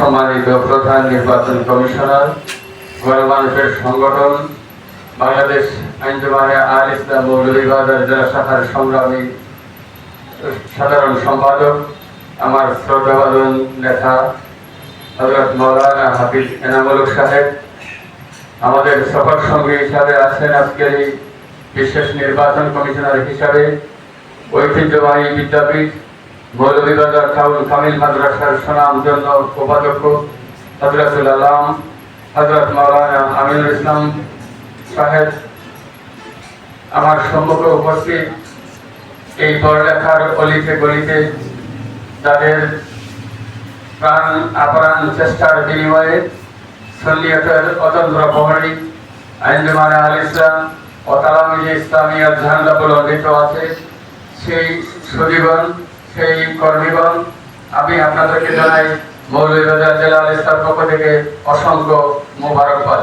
সম্মানিত প্রধান নির্বাচন কমিশনার, গণমানুষের সংগঠন, বাংলাদেশ আইনজমানে আল ইসলাম মৌলভীবাজার জেলা শাখার সংগ্রামী সাধারণ সম্পাদক, আমার শ্রদ্ধাবাদন নেতা হজরত মৌলানা হাফিজ এনামুলক সাহেব। আমাদের সফর সঙ্গী হিসাবে আছেন আজকের বিশেষ নির্বাচন কমিশনার হিসাবে ঐতিহ্যবাহী বিদ্যাপীঠ মৌলভীবাজার কাউল কামিল মাদ্রাসার সুনাম জন্য উপাধ্যক্ষ হজরতুল আলম, হজরত মৌলানা আমিনুল ইসলাম সাহেব, আমার সম্মুখে উপস্থিত এই পড়ালেখার অলিতে গলিতে তাদের প্রাণ আপ্রাণ চেষ্টার বিনিময়ে সন্নিয়তের অতন্ত্র প্রহরী আইনজমানে আল ইসলাম ও তালামিজে ইসলামী ঝান্ডা বুলন্দিত আছে, সেই সুদীগণ সেই কর্মীগণ আমি আপনাদেরকে জানাই মৌলভীবাজার জেলা স্তর পক্ষ থেকে অসংখ্য মোবারকবাদ।